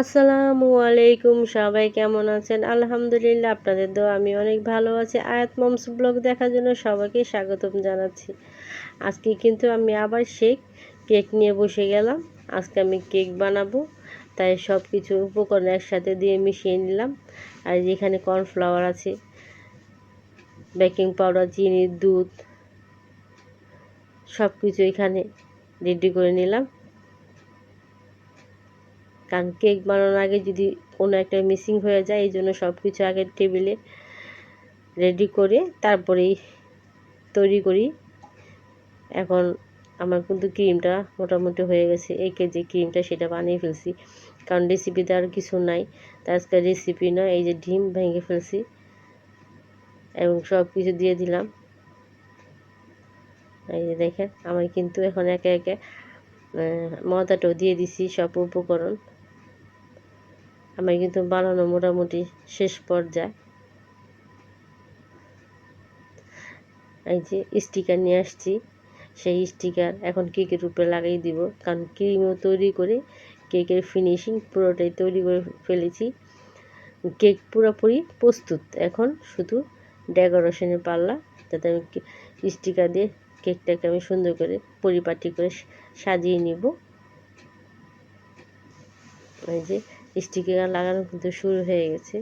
আসসালামু আলাইকুম, সবাই কেমন আছেন? আলহামদুলিল্লাহ, আপনাদের তো আমি অনেক ভালো আছি। আয়াত মমস ব্লগ দেখার জন্য সবাইকে স্বাগতম জানাচ্ছি। আজকে কিন্তু আমি আবার শেক কেক নিয়ে বসে গেলাম। আজকে আমি কেক বানাবো, তাই সব কিছু উপকরণ একসাথে দিয়ে মিশিয়ে নিলাম। আর যেখানে কর্নফ্লাওয়ার আছে, বেকিং পাউডার, চিনি, দুধ সব কিছু এখানে রেডি করে নিলাম। কারণ কেক বানানোর আগে যদি কোনো একটা মিসিং হয়ে যায়, এই জন্য সব কিছু আগে টেবিলে রেডি করে তারপরেই তৈরি করি। এখন আমার কিন্তু ক্রিমটা মোটামুটি হয়ে গেছে। এই কেজি ক্রিমটা সেটা বানিয়ে ফেলছি। কারণ রেসিপিতে আর কিছু নাই। তার আজকে রেসিপি নয়, এই যে ডিম ভেঙে ফেলছি। এবং সব কিছু দিয়ে দিলাম। এই যে দেখেন, আমি কিন্তু এখন একে একে ময়দাটাও দিয়ে দিছি সব উপকরণ। আমার কিন্তু বানানো মোটামুটি শেষ পর্যায়ে। এই যে স্টিকার নিয়ে আসছি, সেই স্টিকার এখন কেকের উপরে লাগিয়ে দিব। কারণ ক্রিমও তৈরি করে, কেকের ফিনিশিং পুরোটাই তৈরি করে ফেলেছি। কেক পুরোপুরি প্রস্তুত। এখন শুধু ডেকোরেশনের পাল্লা, যাতে আমি স্টিকার দিয়ে কেকটাকে আমি সুন্দর করে পরিপাটি করে সাজিয়ে নিব। এই যে স্টিকার লাগানো কিন্তু শুরু হয়ে গেছে।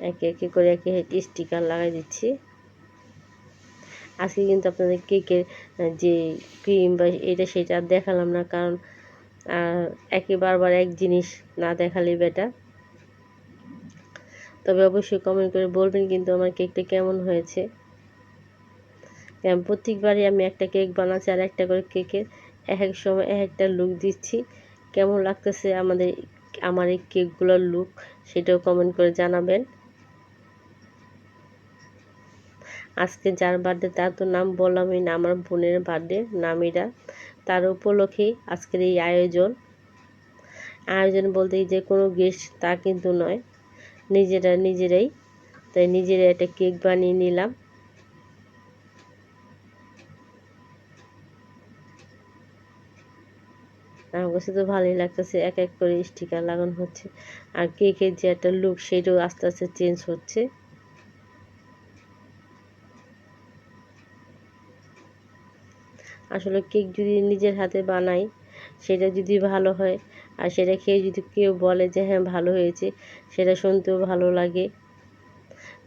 একে একে করে একে স্টিকার লাগাই দিচ্ছি। আজকে কিন্তু আপনাদের কেকের যে ক্রিম বা এটা সেটা দেখালাম না, কারণ একে বারবার এক জিনিস না দেখালে বেটা তবে অবশ্যই কমেন্ট করে বলবেন কিন্তু আমার কেকটা কেমন হয়েছে। প্রত্যেকবারই আমি একটা কেক বানাচ্ছি আর একটা করে কেকের এক এক সময় এক একটা লুক দিচ্ছি। কেমন লাগতেছে আমাদের আমার এই কেকগুলোর লুক সেটাও কমেন্ট করে জানাবেন। আজকে যার বার্থডে তার তো নাম বললামই না, আমার বোনের বার্থডে নামিরা তার উপলক্ষেই আজকের এই আয়োজন। আয়োজন বলতে যে কোনো গেস্ট তা কিন্তু নয়, নিজেরা নিজেরাই, তাই নিজেরা একটা কেক বানিয়ে নিলাম। আমার কাছে তো ভালোই লাগতেছে, এক এক করে স্টিকার লাগানো হচ্ছে। আর কেকের যে একটা লুক সেটাও আস্তে আস্তে চেঞ্জ হচ্ছে। আসলে কেক যদি নিজের হাতে বানাই, সেটা যদি ভালো হয়, আর সেটা খেয়ে যদি কেউ বলে যে হ্যাঁ ভালো হয়েছে, সেটা শুনতেও ভালো লাগে।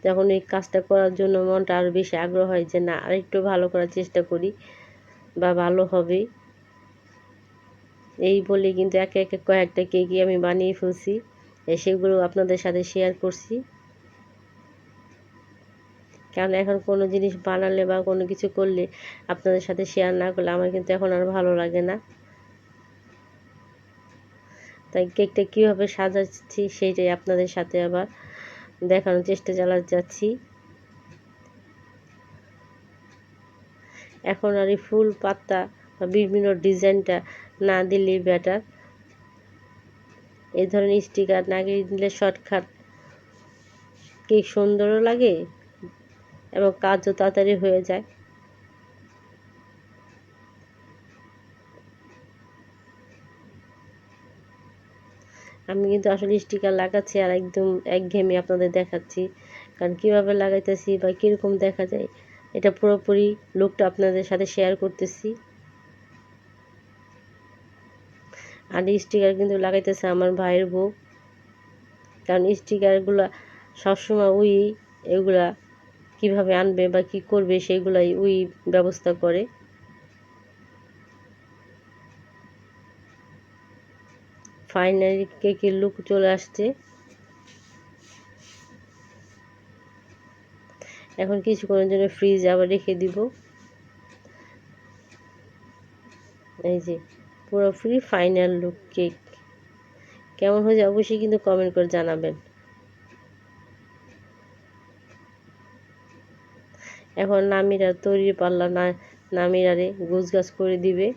তখন এই কাজটা করার জন্য মনটা আরও বেশি আগ্রহ হয় যে না, আরেকটু ভালো করার চেষ্টা করি, বা ভালো হবে। এই বলে কিন্তু একে একে কয়েকটা কেকই আমি বানিয়ে ফেলছি। সেগুলো আপনাদের সাথে শেয়ার করছি। কারণ এখন কোনো জিনিস বানালে বা কোনো কিছু করলে আপনাদের সাথে শেয়ার না করলে আমার কিন্তু এখন আর ভালো লাগে না। তাই কেকটা কীভাবে সাজাচ্ছি সেইটাই আপনাদের সাথে আবার দেখানোর চেষ্টা চালাতে যাচ্ছি। এখন আর এই ফুল পাতা বা বিভিন্ন ডিজাইনটা না দিলেই বেটার এই ধরনের স্টিকার না দিলে শর্টকাট কেক সুন্দরও লাগে এবং কাজও তাড়াতাড়ি হয়ে যায়। আমি কিন্তু আসলে স্টিকার লাগাচ্ছি আর একদম একঘেয়েমি আপনাদের দেখাচ্ছি। কারণ কীভাবে লাগাইতেছি বা কীরকম দেখা যায়, এটা পুরোপুরি লুকটা আপনাদের সাথে শেয়ার করতেছি। আর স্টিকার কিন্তু লাগাইতেছে আমার ভাইয়ের বউ। কারণ স্টিকারগুলো সবসময় উই এগুলা কীভাবে আনবে বা কি করবে সেগুলাই উই ব্যবস্থা করে। ফাইনালি কেকের লুক চলে আসছে? এখন কিছুক্ষণের জন্য ফ্রিজ আবার রেখে দিব। এই যে পুরো ফ্রি ফাইনাল লুক কেক কেমন হয়েছে অবশ্যই কিন্তু কমেন্ট করে জানাবেন। এখন নামিরা তৈরি পাল্লা না, নামিরারে গোছ গাছ করে দিবে,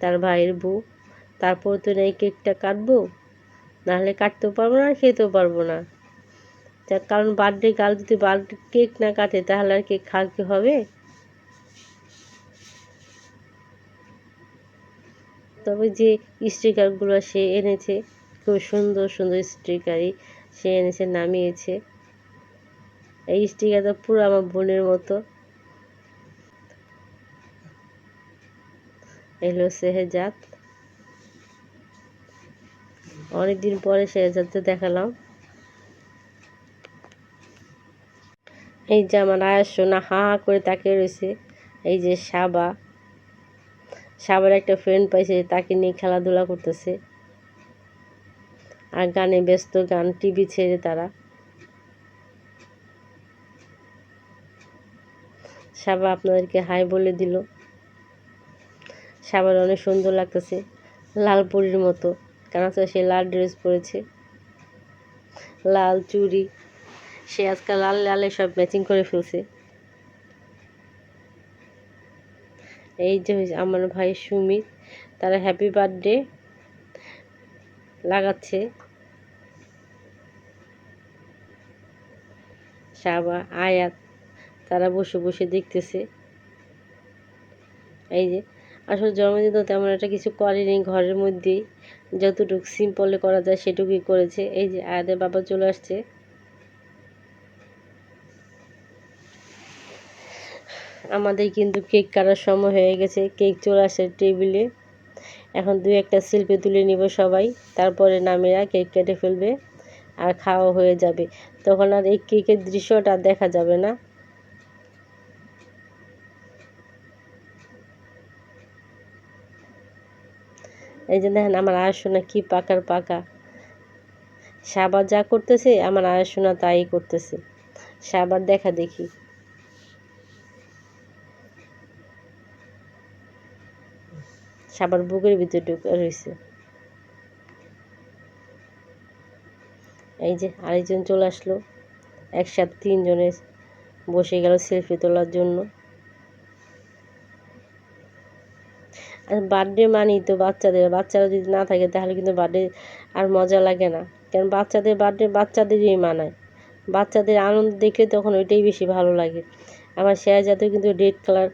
তার ভাইয়ের বউ। তারপর তো এই কেকটা কাটবো, নাহলে কাটতেও পারব না খেতেও পারব না। তার কারণ বার্থডে গাল যদি বার্থডে কেক না কাটে, তাহলে আর কেক খাওয়া হবে? তবে যে স্টিকারগুলো সে এনেছে, খুব সুন্দর সুন্দর স্টিকারই সে এনেছে, নামিয়েছে। এই স্টিকারটা পুরো আমার বোনের মতো। এলো সেহেজাদ অনেকদিন পরে সেহেজাদকে দেখালাম। এই যে আমার আয়াস সোনা হা হা করে তাকিয়ে রয়েছে। এই যে সাবা। সাবার একটা ফ্রেন্ড পাইছে তাকে নিয়ে খেলাধুলা করতেছে। আর গানে ব্যস্ত, গান টিভি ছেড়ে তারা। সাবা আপনাদেরকে হাই বলে দিল। সাবার অনেক সুন্দর লাগতেছে, লাল পরির মতো। কারণ সে লাল ড্রেস পরেছে। লাল চুড়ি। সে আজকাল লাল লালে সব ম্যাচিং করে ফেলছে। এই যে আমার ভাই সুমিত, তারা হ্যাপি বার্থডে লাগাচ্ছে। সাবা, আয়াত, তারা বসে বসে দেখতেছে। এই যে, আসলে জন্মদিন তো তেমন একটা কিছু করেনি ঘরের মধ্যেই। যতটুকু সিম্পলে করা যায় সেটুকুই করেছে। এই যে আয়াদের বাবা চলে আসছে। আমাদের কিন্তু কেক কাটার সময় হয়ে গেছে। কেক চলে আসে টেবিলে। এখন দু একটা শিল্পে তুলে নিব সবাই। তারপরে নামেরা কেক কেটে ফেলবে আর খাওয়া হয়ে যাবে। তখন আর এই কেকের দৃশ্যটা দেখা যাবে না। এই যে দেখেন আমার আয়সোনা কি পাকার পাকা। সাবার যা করতেছে, আমার আয়সোনা তাই করতেছে। সাবার দেখা দেখি। সাবার বুকের ভিতরে ঢুকে রয়েছে এই যে আরেকজন চলে আসলো, একসাথে তিনজনে বসে গেল সেলফি তোলার জন্য। আর বার্থডে মানেই তো বাচ্চাদের, বাচ্চারা যদি না থাকে তাহলে কিন্তু বার্থডে আর মজা লাগে না। কারণ বাচ্চাদের বার্থডে বাচ্চাদেরই মানায়। বাচ্চাদের আনন্দ দেখলে তখন ওইটাই বেশি ভালো লাগে। আমার শেয়াজাতেও কিন্তু রেড কালার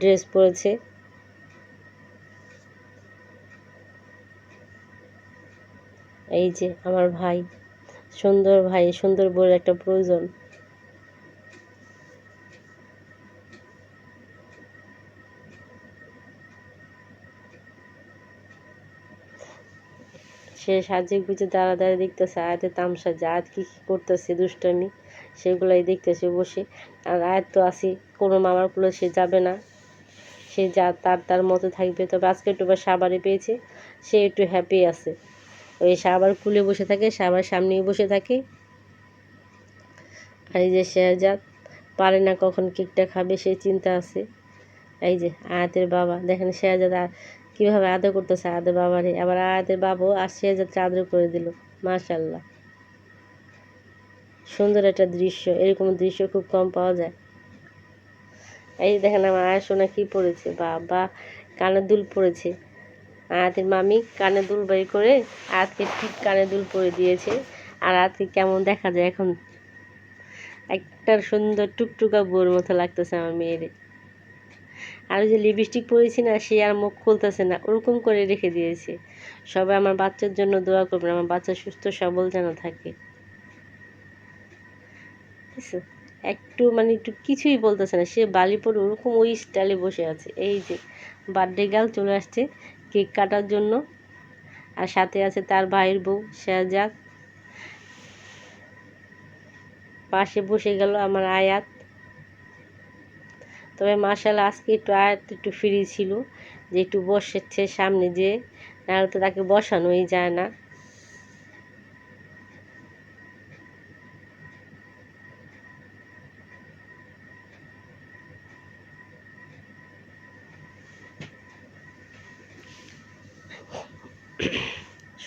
ড্রেস পরেছে। এই যে আমার ভাই, সুন্দর ভাই, সুন্দর বউয়ের একটা প্রয়োজন। সে সাজে গুজে দাঁড়া দাঁড়িয়ে দেখতেছে, আয়াতের তামসা, যে আয়াত কী কী করতেছে, দুষ্টামি, সেগুলাই দেখতেছে বসে। আর আয়াত তো আসি কোনো মামার কুলো সে যাবে না। সে যা তার তার মতো থাকবে। তবে আজকে একটু সাবারে পেয়েছে, সে একটু হ্যাপি আছে। ওই সাবার কুলে বসে থাকে সাবার সামনেই বসে থাকে। আর এই যে শেহজাদ পারে না কখন কেকটা খাবে, সে চিন্তা আছে। এই যে আয়াতের বাবা, দেখেন শেহজাদ কীভাবে আদর করতেছে আয়াতের বাবারে। আবার আয়াতের বাবাও আর শেহজাদকে আদর করে দিল মাশাল্লাহ সুন্দর একটা দৃশ্য, এরকম দৃশ্য খুব কম পাওয়া যায়। এই দেখেন আমার আয়া সোনা কী পড়েছে? বা কানের দুল পড়েছে। আয়াতের মামি কানে দুল বের করে আয়াতকে ঠিক কানে দুল পরে দিয়েছে। আর আয়াতকে কেমন দেখা যায় এখন? একটা সুন্দর টুকটুকা বোর মতো লাগতেছে আমার মেয়ের। আর যে লিপস্টিক পরেছি না, সে আর মুখ খুলতেছে না, ওরকম করে রেখে দিয়েছে। সবাই আমার বাচ্চার জন্য দোয়া করবেন, আমার বাচ্চা সুস্থ, সবল যেন থাকে। একটু মানে একটু কিছুই বলতেছে না, সে বালি পরে ওরকম ওই স্টাইলে বসে আছে। এই যে বার্থডে গার্ল চলে আসছে কেক কাটার জন্য। আর সাথে আছে তার ভাইয়ের বউ শেহজাদ পাশে বসে গেল আমার আয়াত। তবে মার্শাল আজকে একটু আয়াত একটু ফ্রি ছিল, যে একটু বসেছে সামনে যে, নাহলে তো তাকে বসানোই যায় না।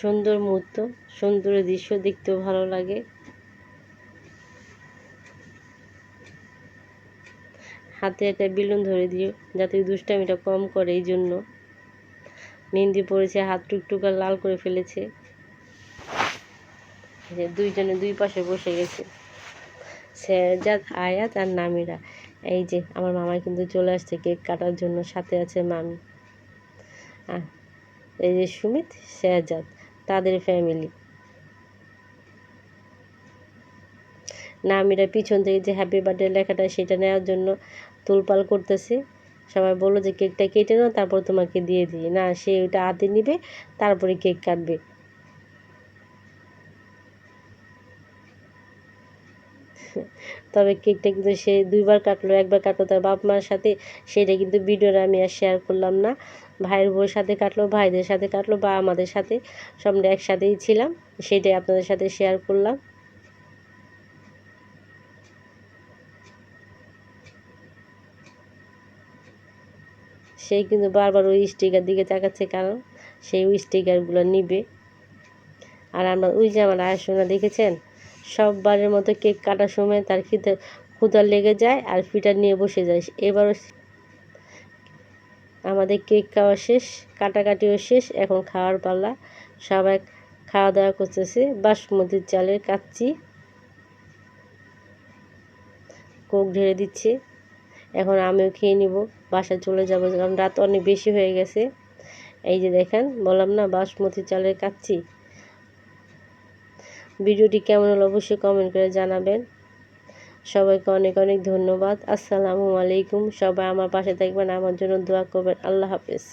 সুন্দর মুহূর্ত, সুন্দর দৃশ্য দেখতেও ভালো লাগে। হাতে একটা বেলুন ধরে দিও, যাতে দুষ্টামিটা কম করে এই জন্য। মেহেন্দি পড়েছে হাত টুকটুকা লাল করে ফেলেছে। দুইজনে দুই পাশে বসে গেছে। সেজাদ, আয়াত আর নামিরা। এই যে আমার মামা কিন্তু চলে আসছে কেক কাটার জন্য, সাথে আছে মামি। এই যে সুমিত শেহজাদ তাদের ফ্যামিলি নামিরা পিছন থেকে যে হ্যাপি বার্থডে লেখাটা সেটা নেওয়ার জন্য তুলপাল করতেছে। সবাই বলল যে কেকটা কেটে নাও, তারপর তোমাকে দিয়ে দিই। না, সে ওইটা হাতে নিবে, তারপরে কেক কাটবে। তবে কেকটা কিন্তু সে দুইবার কাটলো, একবার কাটলো তার বাপ মার সাথে। সেটা কিন্তু ভিডিওটা আমি আর শেয়ার করলাম না। ভাইয়ের বউয়ের সাথে কাটলো, ভাইদের সাথে কাটলো বা আমাদের সাথে। সব একসাথেই ছিলাম, সেটাই আপনাদের সাথে শেয়ার করলাম। সেই কিন্তু বারবার ওই স্টিকার দিকে তাকাচ্ছে, কারণ সেই ওই স্টিকারগুলো নিবে। আর আমরা ওই যে আমার আয়সোনা দেখেছেন? সববারের মতো কেক কাটার সময় তার খিদে ক্ষুদা লেগে যায় আর ফিটার নিয়ে বসে যায়। এবারও আমাদের কেক খাওয়া শেষ, কাটাকাটিও শেষ, এখন খাওয়ার পাল্লা সবাই খাওয়া দাওয়া করতেছে বাসমতির চালের কাচ্চি। কোক ঢেলে দিচ্ছে। এখন আমিও খেয়ে নিব, বাসায় চলে যাব, কারণ রাত অনেক বেশি হয়ে গেছে। এই যে দেখেন, বললাম না, বাসমতি চালের কাচ্চি। ভিডিওটি কেমন হলো অবশ্যই কমেন্ট করে জানাবেন। সবাইকে অনেক অনেক ধন্যবাদ। আসসালামু আলাইকুম। সবাই আমার পাশে থাকবেন, আমার জন্য দোয়া করবেন। আল্লাহ হাফেজ।